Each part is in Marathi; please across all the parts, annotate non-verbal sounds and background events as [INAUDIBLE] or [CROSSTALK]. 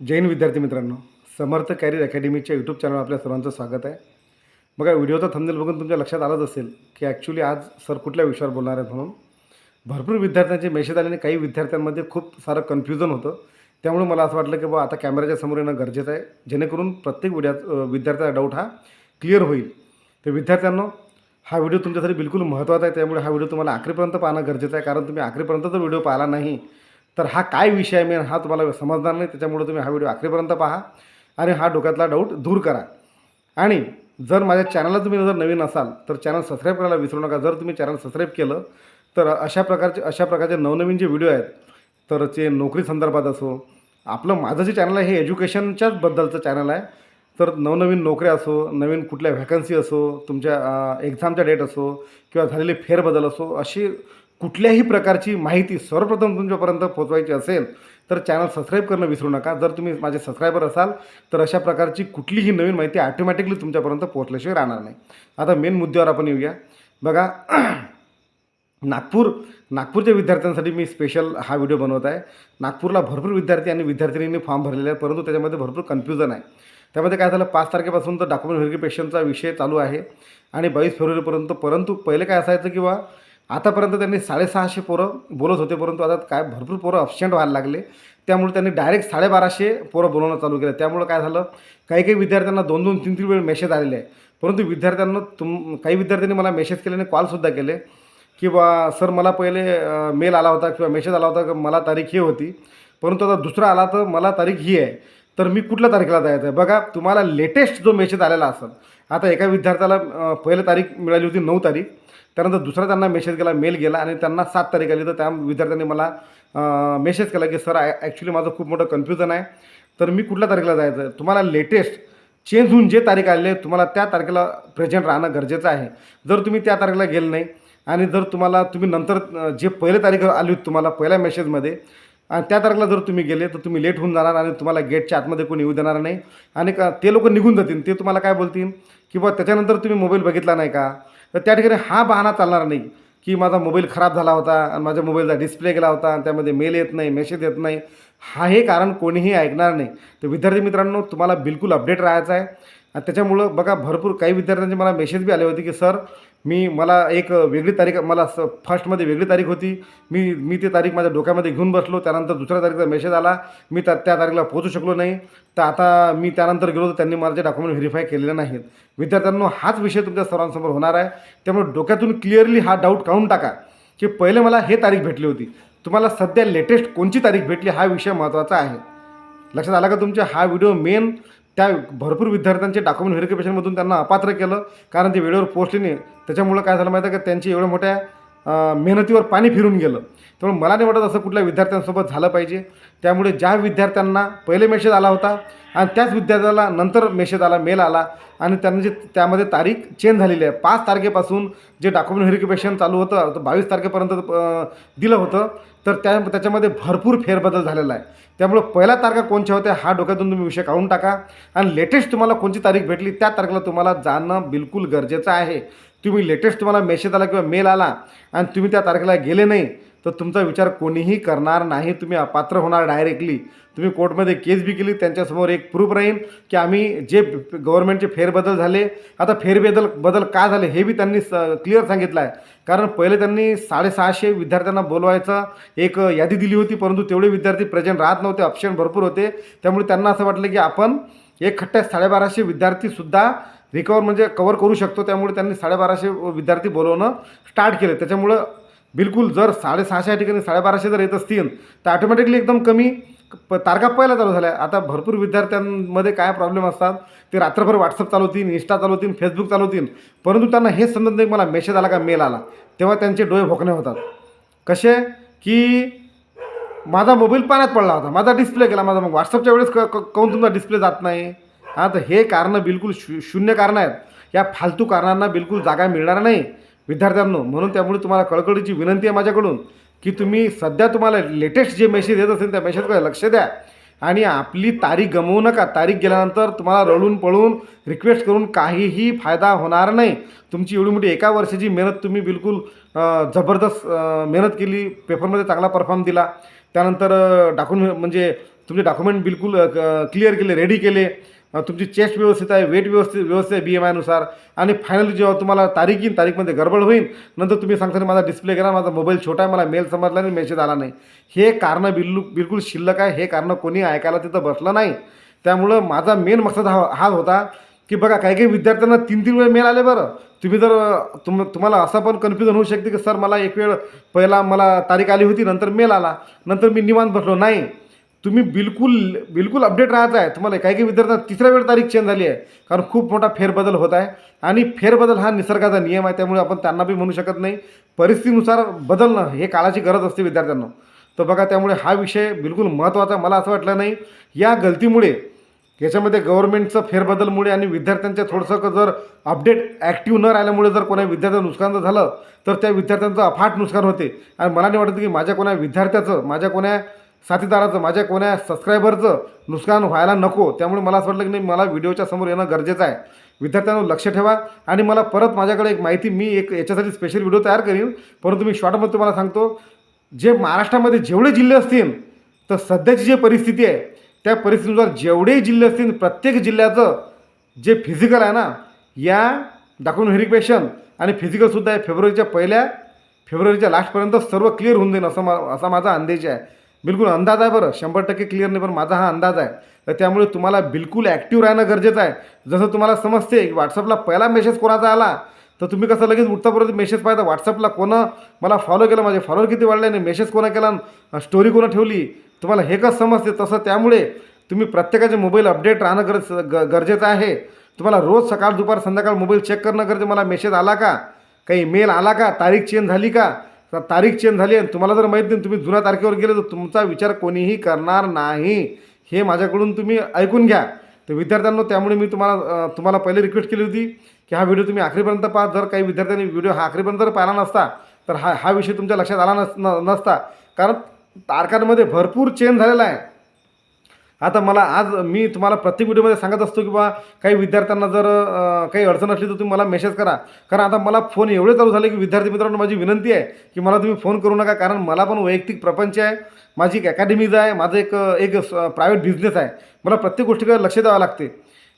जैन विद्यार्थी मित्रांनो. समर्थ कॅरियर अकॅडमीच्या यूट्यूब चॅनल आपल्या सर्वांचं स्वागत आहे. बघा व्हिडिओचा थंबनेल बघून तुमच्या लक्षात आलंच असेल की ॲक्च्युली आज सर कुठल्या विषयावर बोलणार आहेत म्हणून. भरपूर विद्यार्थ्यांचे मेसेज आले आणि काही विद्यार्थ्यांमध्ये खूप सारं कन्फ्युजन होतं. त्यामुळे मला असं वाटलं की बा आता कॅमेऱ्याच्या समोर येणं गरजेचं आहे. जेणेकरून प्रत्येक विद्यार्थ विद्यार्थ्याचा डाऊट हा क्लिअर होईल. तर विद्यार्थ्यांनो हा व्हिडिओ तुमच्यासाठी बिलकुल महत्त्वाचा आहे. त्यामुळे हा व्हिडिओ तुम्हाला आखरीपर्यंत पाहणं गरजेचं आहे. कारण तुम्ही आखरीपर्यंत जर व्हिडिओ पाहिला नाही. तर हा काय विषय आहे मेन हा तुम्हाला समजणार नाही. त्याच्यामुळे तुम्ही हा व्हिडिओ आखरीपर्यंत पहा आणि हा डोक्यातला डाऊट दूर करा. आणि जर माझ्या चॅनलला तुम्ही जर नवीन असाल तर चॅनल सबस्क्राईब करायला विसरू नका. जर तुम्ही चॅनल सबस्क्राईब केलं तर अशा प्रकारचे अशा प्रकारचे नवनवीन जे व्हिडिओ आहेत तर ते नोकरी संदर्भात असो आपलं माझं जे चॅनल आहे हे एज्युकेशनच्याच बद्दलचं चॅनल आहे. तर नवनवीन नोकऱ्या असो नवीन कुठल्या व्हॅकन्सी असो तुमच्या एक्झामच्या डेट असो किंवा झालेले फेरबदल असो अशी कुठल्याही प्रकारची माहिती सर्वप्रथम तुमच्यापर्यंत पोचवायची असेल तर चॅनल सबस्क्राईब करणं विसरू नका. जर तुम्ही माझे सबस्क्रायबर असाल तर अशा प्रकारची कुठलीही नवीन माहिती ऑटोमॅटिकली तुमच्यापर्यंत पोहोचल्याशिवाय राहणार नाही. आता मेन मुद्द्यावर आपण येऊया. बघा [CLEARS THROAT] नागपूर नागपूरच्या विद्यार्थ्यांसाठी मी स्पेशल हा व्हिडिओ बनवत आहे. नागपूरला भरपूर विद्यार्थी आणि विद्यार्थिनींनी फॉर्म भरलेले आहे परंतु त्याच्यामध्ये भरपूर कन्फ्युजन आहे. त्यामध्ये काय झालं पाच तारखेपासून तर डॉक्युमेंट व्हेरिफिकेशनचा विषय चालू आहे आणि बावीस फेब्रुवारीपर्यंत परंतु पहिले काय असायचं किंवा आतापर्यंत त्यांनी साडेसहाशे पोरं बोलत होते परंतु आता काय भरपूर पोरं अबसेंट व्हायला लागले. त्यामुळे त्यांनी डायरेक्ट साडेबाराशे पोरं बोलवणं चालू केलं. त्यामुळं काय झालं काही काही विद्यार्थ्यांना दोन दोन तीन तीन वेळ मेसेज आलेले आहे परंतु विद्यार्थ्यांना तुम काही विद्यार्थ्यांनी मला मेसेज केले आणि कॉलसुद्धा केले. की बा सर मला पहिले मेल आला होता किंवा मेसेज आला होता की मला तारीख ही होती. परंतु आता दुसरा आला तर मला तारीख ही आहे. तर मी कुठल्या तारखेला जायचं आहे? बघा तुम्हाला लेटेस्ट जो मेसेज आलेला असेल आता एका विद्यार्थ्याला अ, पहिली तारीख मिळाली होती नऊ तारीख. त्यानंतर दुसरा त्यांना मेसेज गेला मेल गेला आणि त्यांना सात तारीख आली. तर त्या विद्यार्थ्यांनी मला मेसेज केला की सर ॲक्च्युली माझं खूप मोठं कन्फ्युजन आहे. तर मी कुठल्या तारखेला जायचं तुम्हाला लेटेस्ट चेंज होऊन जे तारीख आलेली आहे तुम्हाला त्या तारखेला प्रेझेंट राहणं गरजेचं आहे. जर तुम्ही त्या तारखेला गेलं नाही आणि जर तुम्हाला तुम्ही नंतर जे पहिले तारीख आली होती तुम्हाला पहिल्या मेसेजमध्ये आणि त्या तारखेला जर तुम्ही गेले तर तुम्ही लेट होऊन जाणार आणि तुम्हाला गेटच्या आतमध्ये कोणी येऊ देणार नाही. आणि का ते लोक निघून जातील. ते तुम्हाला काय बोलतील? किंवा त्याच्यानंतर तुम्ही मोबाईल बघितला नाही का? तर त्या ठिकाणी हा बहाणा चालणार नाही की माझा मोबाईल खराब झाला होता आणि माझ्या मोबाईलचा डिस्प्ले गेला होता आणि त्यामध्ये मेल येत नाही मेसेज येत नाही. हा हे कारण कोणीही ऐकणार नाही. तर विद्यार्थी मित्रांनो तुम्हाला बिलकुल अपडेट राहायचं आहे. आणि त्याच्यामुळं बघा भरपूर काही विद्यार्थ्यांचे मला मेसेज बी आले होते की सर मी मला एक वेगळी तारीख मला स फर्स्टमध्ये वेगळी तारीख होती. मी मी ती तारीख माझ्या डोक्यामध्ये घेऊन बसलो. त्यानंतर दुसऱ्या तारीखचा मेसेज आला. मी त्या त्या तारीखला पोहोचू शकलो नाही. तर आता मी त्यानंतर गेलो तर त्यांनी माझे डॉक्युमेंट व्हेरीफाय केलेले नाहीत. विद्यार्थ्यांना हाच विषय तुमच्या सर्वांसमोर होणार आहे. त्यामुळे डोक्यातून क्लिअरली हा डाऊट काढून टाका. की पहिले मला हे तारीख भेटली होती. तुम्हाला सध्या लेटेस्ट कोणची तारीख भेटली हा विषय महत्त्वाचा आहे. लक्षात आला का तुमच्या? हा व्हिडिओ मेन त्या भरपूर विद्यार्थ्यांचे डॉक्युमेंट व्हेरिफिकेशनमधून त्यांना अपात्र केलं. कारण ते वेळेवर पोहोचले नाही. त्याच्यामुळं काय झालं माहिती आहे का? त्यांची एवढ्या मोठ्या मेहनतीवर पाणी फिरून गेलं. त्यामुळे मला नाही वाटत असं कुठल्या विद्यार्थ्यांसोबत झालं पाहिजे. त्यामुळे ज्या विद्यार्थ्यांना पहिले मेसेज आला होता आणि त्याच विद्यार्थ्याला नंतर मेसेज आला मेल आला आणि त्यांनी जे त्यामध्ये तारीख चेंज झालेली आहे. पाच तारखेपासून जे डॉक्युमेंट व्हेरिफिकेशन चालू होतं तर बावीस तारखेपर्यंत दिलं होतं तर त्या त्याच्यामध्ये भरपूर फेरबदल झालेला आहे. त्यामुळे पहिल्या तारखा कोणत्या होत्या हा डोक्यातून तुम्ही विषय काढून टाका. आणि लेटेस्ट तुम्हाला कोणती तारीख भेटली त्या तारखेला तुम्हाला जाणं बिलकुल गरजेचं आहे. तुम्ही लेटेस्ट तुम्हाला मेसेज आला किंवा मेल आला आणि तुम्ही त्या तारखेला गेले नाही तर तुमचा विचार कोणीही करणार नाही. तुम्ही अपात्र होणार डायरेक्टली तुम्ही कोर्टमध्ये केस बी केली त्यांच्यासमोर एक प्रूफ राहील की आम्ही जे गव्हर्नमेंटचे फेरबदल झाले आता फेरबदल बदल का झाले हे बी त्यांनी स क्लिअर सांगितलं आहे कारण पहिले त्यांनी साडेसहाशे विद्यार्थ्यांना बोलवायचं एक यादी दिली होती परंतु तेवढे विद्यार्थी प्रेझेंट राहत नव्हते ऑप्शन भरपूर होते. त्यामुळे त्यांना असं वाटलं की आपण एक खट्ट्यात साडेबाराशे विद्यार्थीसुद्धा रिकवर म्हणजे कवर करू शकतो त्यामुळे त्यांनी साडेबाराशे विद्यार्थी बोलवणं स्टार्ट केलं. त्याच्यामुळं बिलकुल जर साडेसहाशे या ठिकाणी साडेबाराशे जर येत असतील तर ऑटोमॅटिकली एकदम कमी प तारखा पहिला चालू झाल्या. आता भरपूर विद्यार्थ्यांमध्ये काय प्रॉब्लेम असतात ते रात्रभर व्हॉट्सअप चालवतील इंस्टा चालवतील फेसबुक चालवतील परंतु त्यांना हेच समजत नाही मला मेसेज आला का? मेल आला. तेव्हा त्यांचे डोळे भोकणे होतात. कसे? की माझा मोबाईल पाण्यात पडला होता. माझा डिस्प्ले गेला. माझा मग व्हॉट्सअपच्या वेळेस क काऊन तुमचा डिस्प्ले जात नाही? हां तर हे कारणं बिलकुल शू शून्य कारणं आहेत. या फालतू कारणांना बिलकुल जागा मिळणार नाही. विद्यार्थ्यांनो म्हणून त्यामुळे तुम्हाला कळकळीची विनंती आहे माझ्याकडून की तुम्ही सध्या तुम्हाला लेटेस्ट जे मेसेज येत असेल त्या मेसेजकडे लक्ष द्या. आणि आपली तारीख गमवू नका. तारीख गेल्यानंतर तुम्हाला रडून पळून रिक्वेस्ट करून काहीही फायदा होणार नाही. तुमची एवढी मोठी एका वर्षाची मेहनत तुम्ही बिलकुल जबरदस्त मेहनत केली पेपरमध्ये चांगला परफॉर्म दिला. त्यानंतर डॉक्युमेंट म्हणजे तुमचे डॉक्युमेंट बिलकुल क्लिअर केले रेडी केले. तुमची चेस्ट व्यवस्थित आहे वेट व्यवस्थित व्यवस्थित आहे बी एम आयनुसार आणि फायनली जेव्हा तुम्हाला तारीख येईल तारीखमध्ये गडबड होईल नंतर तुम्ही सांगता माझा डिस्प्ले करा माझा मोबाईल छोटा आहे मला मेल समजला नाही मेसेज आला नाही. हे कारणं बिल्लू बिलकुल शिल्लक आहे हे कारणं कोणी ऐकायला तिथं बसलं नाही. त्यामुळं माझा मेन मकसद हा हा होता की बघा काही काही विद्यार्थ्यांना तीन तीन वेळ मेल आले बरं. तुम्ही जर तुम तुम्हाला असं पण कन्फ्युजन होऊ शकते की सर मला एक वेळ पहिला मला तारीख आली होती नंतर मेल आला. नंतर मी निवांत बसलो नाही. तुम्ही बिलकुल बिलकुल अपडेट राहायचं आहे. तुम्हाला काही काही विद्यार्थ्यांना तिसऱ्या वेळ तारीख चेंज झाली आहे. कारण खूप मोठा फेरबदल होत आहे. आणि फेरबदल हा निसर्गाचा नियम आहे. त्यामुळे आपण त्यांना बी म्हणू शकत नाही. परिस्थितीनुसार बदलणं हे काळाची गरज असते विद्यार्थ्यांना. तर बघा त्यामुळे हा विषय बिलकुल महत्त्वाचा मला असं वाटलं नाही. या गलतीमुळे याच्यामध्ये गव्हर्नमेंटचं फेरबदलमुळे आणि विद्यार्थ्यांच्या थोडंसं क- जर अपडेट ॲक्टिव्ह न राहिल्यामुळे जर कोणा विद्यार्थ्याचं नुकसान जर झालं तर त्या विद्यार्थ्यांचं अफाट नुकसान होते. आणि मला नाही वाटतं की माझ्या कोणा विद्यार्थ्याचं माझ्या कोण्या साथीदाराचं माझ्या कोण्या सबस्क्रायबरचं नुकसान व्हायला नको त्यामुळे मला असं वाटलं की नाही मला व्हिडिओच्या समोर येणं गरजेचं आहे. विद्यार्थ्यांवर लक्ष ठेवा आणि मला परत माझ्याकडे एक माहिती मी एक याच्यासाठी स्पेशल व्हिडिओ तयार करीन. परंतु मी शॉर्टमध्ये तुम्हाला सांगतो जे महाराष्ट्रामध्ये जेवढे जिल्हे असतील तर सध्याची जी परिस्थिती आहे त्या परिस्थितीनुसार जेवढे जिल्हे असतील प्रत्येक जिल्ह्याचं जे फिजिकल आहे ना या डॉक्युमेंट व्हेरिफिकेशन आणि फिजिकलसुद्धा आहे फेब्रुवारीच्या पहिल्या फेब्रुवारीच्या लास्टपर्यंत सर्व क्लिअर होऊन देईन असं मा असा माझा अंदेज आहे. बिलकुल अंदाज आहे बरं. शंभर टक्के क्लिअर नाही पण माझा हा अंदाज आहे. तर त्यामुळे तुम्हाला बिलकुल ॲक्टिव्ह राहणं गरजेचं आहे. जसं तुम्हाला समजते की व्हॉट्सअपला पहिला मेसेज कोणाचा आला? तर तुम्ही कसं लगेच उठतापर्यंत मेसेज पाहिजे व्हॉट्सअपला कोणं? मला फॉलो केलं माझे फॉलोअर किती वाढले आणि मेसेज कोणा केला स्टोरी कोणं ठेवली? तुम्हाला हे कसं समजते? तसं त्यामुळे तुम्ही प्रत्येकाचे मोबाईल अपडेट राहणं गरज ग गरजेचं आहे. तुम्हाला रोज सकाळ दुपार संध्याकाळ मोबाईल चेक करणं गरजेचं मला मेसेज आला का? काही मेल आला का? तारीख चेंज झाली का? तर तारीख चेंज झाली आणि तुम्हाला जर माहीत नाही तुम्ही जुन्या तारखेवर गेले तर तुमचा विचार कोणीही करणार नाही. हे माझ्याकडून तुम्ही ऐकून घ्या. तर विद्यार्थ्यांना त्यामुळे मी तुम्हाला तुम्हाला पहिले रिक्वेस्ट केली होती की हा व्हिडिओ तुम्ही आखरीपर्यंत पहा. जर काही विद्यार्थ्यांनी व्हिडिओ हा आखरीपर्यंत जर पाहिला नसता तर हा हा विषय तुमच्या लक्षात आला नस न नसता. कारण तारखांमध्ये भरपूर चेंज झालेला आहे. आता मला आज मी तुम्हाला प्रत्येक व्हिडिओमध्ये सांगत असतो की बा काही विद्यार्थ्यांना जर काही अडचण असली तर तुम्ही मला मेसेज करा. कारण आता मला फोन एवढे चालू झाले की विद्यार्थी मित्रांनो माझी विनंती आहे की मला तुम्ही फोन करू नका. कारण मला पण वैयक्तिक प्रपंच आहे. माझी एक अकॅडमीज आहे. माझं एक एक प्रायव्हेट बिझनेस आहे. मला प्रत्येक गोष्टीकडे लक्ष द्यावं लागते.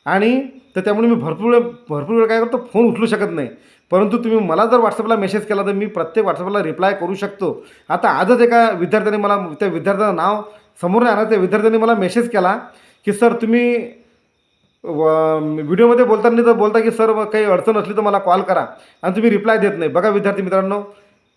आणि तर त्यामुळे मी भरपूर वेळ भरपूर वेळ काय करतो? फोन उचलू शकत नाही. परंतु तुम्ही मला जर व्हॉट्सअपला मेसेज केला तर मी प्रत्येक व्हॉट्सअपला रिप्लाय करू शकतो. आता आजच एका विद्यार्थ्याने मला त्या विद्यार्थ्याचं नाव समोर नाही विद्यार्थ्यांनी त्या मला मेसेज केला की सर तुम्ही व व्हिडिओमध्ये बोलताना तर बोलता की सर काही अडचण असली तर मला कॉल करा. आणि तुम्ही रिप्लाय देत नाही. बघा विद्यार्थी मित्रांनो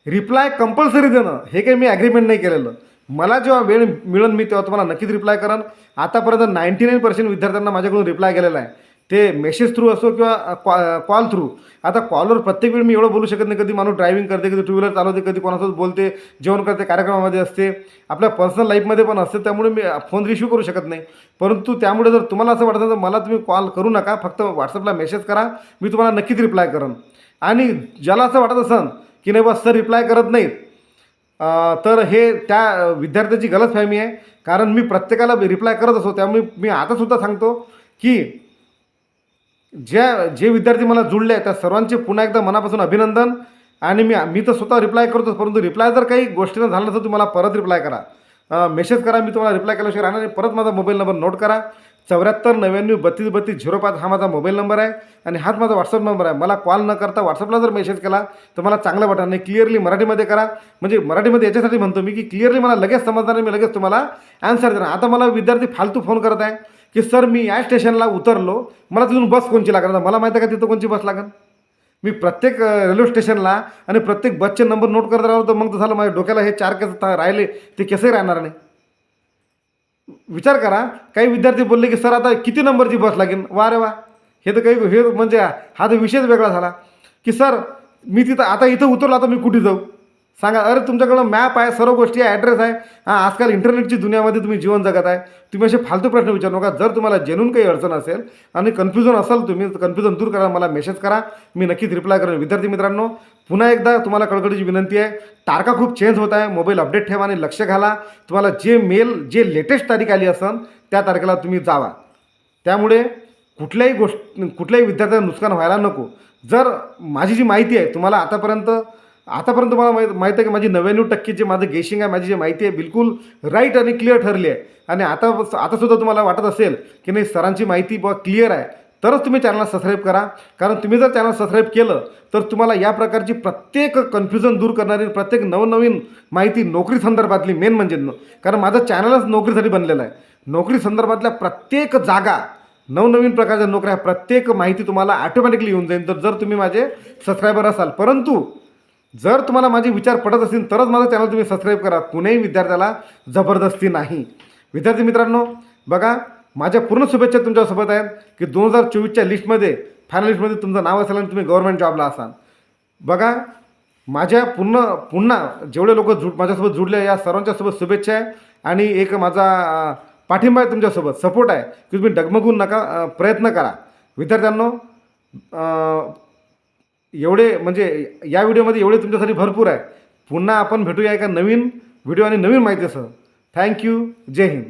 रिप्लाय कंपल्सरी देणं हे काही मी ॲग्रीमेंट नाही केलेलं. मला जेव्हा वेळ मिळेल मी तेव्हा तुम्हाला नक्कीच रिप्लाय करेन. आतापर्यंत नाईंटी नाईन पर्सेंट विद्यार्थ्यांना माझ्याकडून रिप्लाय केलेला आहे. ते मेसेज थ्रू असो किंवा कॉ कॉल थ्रू आता कॉलवर प्रत्येक वेळ मी एवढं बोलू शकत नाही. कधी माणूस ड्रायव्हिंग करते कधी टू व्हीलर चालवते कधी कोणासोबत बोलते जेवण करते कार्यक्रमामध्ये असते. आपल्या पर्सनल लाईफमध्ये पण असते त्यामुळे मी फोन रिसिव्ह करू शकत नाही. परंतु त्यामुळे जर तुम्हाला असं वाटतं तर मला तुम्ही कॉल करू नका. फक्त व्हॉट्सअपला मेसेज करा. मी तुम्हाला नक्कीच रिप्लाय करेन. आणि ज्याला असं वाटत असन की नाही बस सर रिप्लाय करत नाहीत तर हे त्या विद्यार्थ्याची गलतफहमी आहे. कारण मी प्रत्येकाला रिप्लाय करत असतो. त्यामुळे मी आतासुद्धा सांगतो की ज्या जे विद्यार्थी मला जुळले त्या सर्वांचे पुन्हा एकदा मनापासून अभिनंदन. आणि मी मी तर स्वतः रिप्लाय करतोच परंतु रिप्लाय जर काही गोष्टीनं झालं नसेल तुम्हाला परत रिप्लाय करा. मेसेज करा मी तुम्हाला रिप्लाय केल्याशिवाय राहणार नाही. परत माझा मोबाईल नंबर नोट करा. चौऱ्याहत्तर नव्याण्णव बत्तीस बत्तीस झिरो पाच हा माझा मोबाईल नंबर आहे. आणि हाच माझा व्हॉट्सअप नंबर आहे. मला कॉल न करता व्हॉट्सअपला जर मेसेज केला तर मला चांगलं वाटणार नाही क्लिअरली मराठीमध्ये करा. म्हणजे मराठीमध्ये याच्यासाठी म्हणतो मी की क्लिअरली मला लगेच समजणार नाही मी लगेच तुम्हाला ॲन्सर देणार. आता मला विद्यार्थी फालतू फोन करत आहे. की सर मी या स्टेशनला उतरलो. मला तिथून बस कोणची लागणार? मला माहिती आहे का तिथं कोणची बस लागेल? मी प्रत्येक रेल्वे स्टेशनला आणि प्रत्येक बसचे नंबर नोट करत राहिलो तर मग तर झालं माझ्या डोक्याला हे चार केस राहिले. ते केसही राहणार नाही. विचार करा. काही विद्यार्थी बोलले की सर आता किती नंबरची बस लागेल? वा रे वा. हे तर काही हे म्हणजे हा तर विषयच वेगळा झाला. की सर मी तिथं आता इथं उतरलो आता मी कुठे जाऊ? सांगा अरे तुमच्याकडं मॅप आहे सर्व गोष्टी आहे ॲड्रेस आहे. हां आजकाल इंटरनेटची दुनियामध्ये तुम्ही जीवन जगत आहे. तुम्ही असे फालतू प्रश्न विचारू नका. जर तुम्हाला जेणून काही अडचण असेल आणि कन्फ्युजन असाल तुम्ही कन्फ्युजन दूर करा मला मेसेज करा. मी नक्कीच रिप्लाय करेन विद्यार्थी मित्रांनो पुन्हा एकदा तुम्हाला कळकळीची विनंती आहे. तारखा खूप चेंज होत आहे. मोबाईल अपडेट ठेवा आणि लक्ष घाला. तुम्हाला जे मेल जे लेटेस्ट तारीख आली असेल त्या तारखेला तुम्ही जावा. त्यामुळे कुठल्याही गोष्ट कुठल्याही विद्यार्थ्याला नुकसान व्हायला नको. जर माझी जी माहिती आहे तुम्हाला आतापर्यंत आतापर्यंत मला माहीत माहीत आहे की माझी नव्याण्णव टक्के जे माझं गेशिंग आहे माझी जी माहिती आहे बिलकुल राईट आणि क्लिअर ठरली आहे. आणि आता आतासुद्धा तुम्हाला वाटत असेल की नाही सरांची माहिती बुवा क्लिअर आहे. तरच तुम्ही चॅनलला सबस्क्राईब करा. कारण तुम्ही जर चॅनल सबस्क्राईब केलं तर तुम्हाला या प्रकारची प्रत्येक कन्फ्युजन दूर करणारी प्रत्येक नवनवीन माहिती नोकरी संदर्भातली मेन म्हणजे कारण माझं चॅनलच नोकरीसाठी बनलेलं आहे. नोकरी संदर्भातल्या प्रत्येक जागा नवनवीन प्रकारच्या नोकऱ्या प्रत्येक माहिती तुम्हाला ऑटोमॅटिकली येऊन जाईल. तर जर तुम्ही माझे सबस्क्रायबर असाल परंतु जर तुम्हाला माझे विचार पडत असतील तरच माझं चॅनल तुम्ही सबस्क्राईब करा. कुणीही विद्यार्थ्याला जबरदस्ती नाही. विद्यार्थी मित्रांनो बघा माझ्या पूर्ण शुभेच्छा तुमच्यासोबत आहेत की दोन हजार चोवीसच्या लिस्टमध्ये फायनल लिस्टमध्ये तुमचं नाव असेल आणि तुम्ही गव्हर्मेंट जॉबला असाल. बघा माझ्या पूर्ण पुन्हा जेवढे लोक जुड माझ्यासोबत जुडले या सर्वांच्यासोबत शुभेच्छा आहे आणि एक माझा पाठिंबा आहे तुमच्यासोबत. सपोर्ट आहे की तुम्ही डगमगून नका प्रयत्न करा. विद्यार्थ्यांनो एवढे म्हणजे या व्हिडिओमध्ये एवढे तुमच्यासाठी भरपूर आहे. पुन्हा आपण भेटूया एका नवीन व्हिडिओ आणि नवीन माहितीसह. थँक्यू जय हिंद